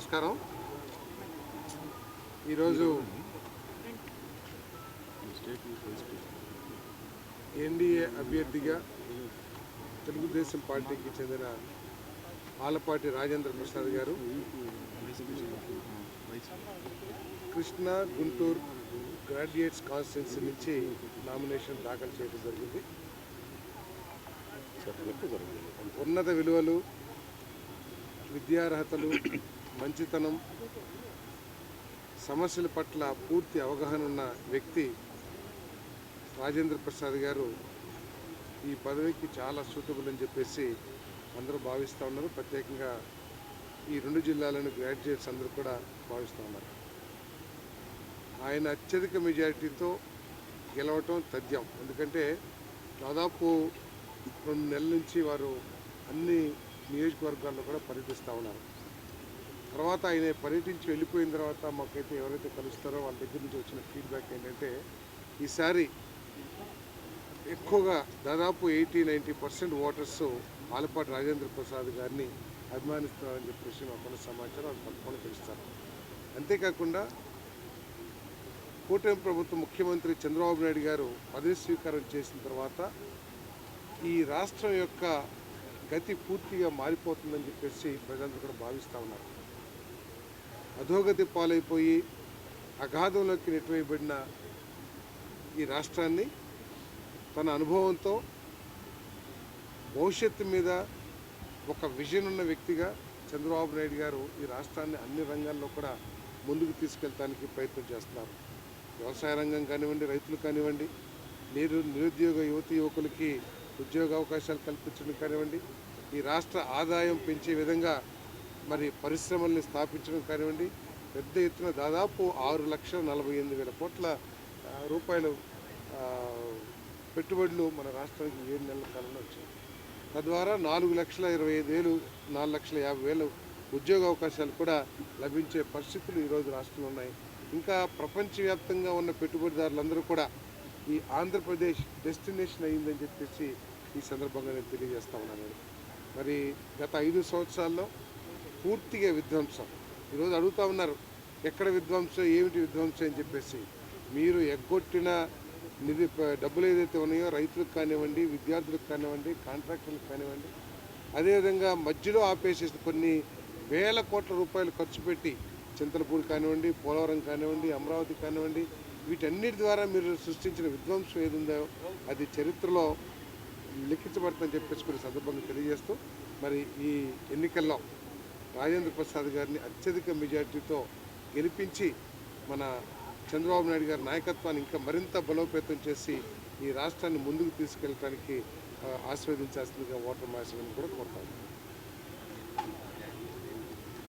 నమస్కారం. ఈరోజు ఎన్డీఏ అభ్యర్థిగా తెలుగుదేశం పార్టీకి చెందిన ఆలపాటి రాజేంద్ర ప్రసాద్ గారు కృష్ణా గుంటూరు గ్రాడ్యుయేట్స్ కాన్స్టిట్యున్సీ నుంచి నామినేషన్ దాఖలు చేయడం జరిగింది. ఉన్నత విలువలు విద్యార్హతలు మంచితనం సమస్యల పట్ల పూర్తి అవగాహన ఉన్న వ్యక్తి రాజేంద్ర ప్రసాద్ గారు ఈ పదవికి చాలా సూటబుల్ అని చెప్పేసి అందరూ భావిస్తూ ఉన్నారు. ప్రత్యేకంగా ఈ రెండు జిల్లాలను గ్రాడ్యుయేట్స్ అందరూ కూడా భావిస్తూ ఉన్నారు. ఆయన అత్యధిక మెజారిటీతో గెలవటం తథ్యం. ఎందుకంటే దాదాపు రెండు నెలల నుంచి వారు అన్ని నియోజకవర్గాల్లో కూడా పర్యటిస్తూ ఉన్నారు. తర్వాత ఆయన పర్యటించి వెళ్ళిపోయిన తర్వాత మాకైతే ఎవరైతే కలుస్తారో వాళ్ళ దగ్గర నుంచి వచ్చిన ఫీడ్బ్యాక్ ఏంటంటే ఈసారి ఎక్కువగా దాదాపు eighty ninety percent voters Alapati Rajendra Prasad గారిని అభిమానిస్తున్నారని చెప్పేసి మాకున్న సమాచారం వాళ్ళు తప్పకుండా తెలుస్తారు. అంతేకాకుండా కూటమి ప్రభుత్వ ముఖ్యమంత్రి చంద్రబాబు నాయుడు గారు పదవి స్వీకారం చేసిన తర్వాత ఈ రాష్ట్రం యొక్క గతి పూర్తిగా మారిపోతుందని చెప్పేసి ప్రజలందరూ కూడా భావిస్తూ ఉన్నారు. అధోగతి పాలైపోయి అగాధంలోకి నెట్టివేయబడిన ఈ రాష్ట్రాన్ని తన అనుభవంతో భవిష్యత్తు మీద ఒక విజన్ ఉన్న వ్యక్తిగా చంద్రబాబు నాయుడు గారు ఈ రాష్ట్రాన్ని అన్ని రంగాల్లో కూడా ముందుకు తీసుకెళ్ళడానికి ప్రయత్నం చేస్తున్నారు. వ్యవసాయ రంగం కానివ్వండి రైతులు కానివ్వండి నిరు నిరుద్యోగ యువతి యువకులకి ఉద్యోగ అవకాశాలు కల్పించడం కానివ్వండి ఈ రాష్ట్ర ఆదాయం పెంచే విధంగా మరి పరిశ్రమల్ని స్థాపించడం కానివ్వండి పెద్ద ఎత్తున దాదాపు ఆరు లక్షల నలభై ఎనిమిది వేల కోట్ల రూపాయలు పెట్టుబడులు మన రాష్ట్రానికి ఏడు నెలల కాలంలో వచ్చాయి. తద్వారా నాలుగు లక్షల ఇరవై ఐదు వేలు నాలుగు లక్షల యాభై వేలు ఉద్యోగ అవకాశాలు కూడా లభించే పరిస్థితులు ఈరోజు రాష్ట్రంలో ఉన్నాయి. ఇంకా ప్రపంచవ్యాప్తంగా ఉన్న పెట్టుబడిదారులందరూ కూడా ఈ ఆంధ్రప్రదేశ్ డెస్టినేషన్ అయిందని చెప్పేసి ఈ సందర్భంగా నేను తెలియజేస్తా ఉన్నాను. మరి గత ఐదు సంవత్సరాల్లో పూర్తిగా విధ్వంసం. ఈరోజు అడుగుతా ఉన్నారు ఎక్కడ విధ్వంసం ఏమిటి విధ్వంసం అని చెప్పేసి. మీరు ఎగ్గొట్టిన నిధి డబ్బులు ఏదైతే ఉన్నాయో రైతులకు కానివ్వండి విద్యార్థులకు కానివ్వండి కాంట్రాక్టర్లకు కానివ్వండి అదేవిధంగా మధ్యలో ఆపేసేసిన కొన్ని వేల కోట్ల రూపాయలు ఖర్చు పెట్టి చింతలపూడి కానివ్వండి పోలవరం కానివ్వండి అమరావతి కానివ్వండి వీటన్నిటి ద్వారా మీరు సృష్టించిన విధ్వంసం ఏది ఉందో అది చరిత్రలో లిఖించబడుతుందని చెప్పేసి కొన్ని సందర్భంగా తెలియజేస్తూ మరి ఈ ఎన్నికల్లో రాజేంద్ర ప్రసాద్ గారిని అత్యధిక మెజార్టీతో గెలిపించి మన చంద్రబాబు నాయుడు గారి నాయకత్వాన్ని ఇంకా మరింత బలోపేతం చేసి ఈ రాష్ట్రాన్ని ముందుకు తీసుకెళ్ళడానికి ఆస్వాదించాల్సిందిగా ఓటర్ మహేశ్వరిని కూడా కోరుతాను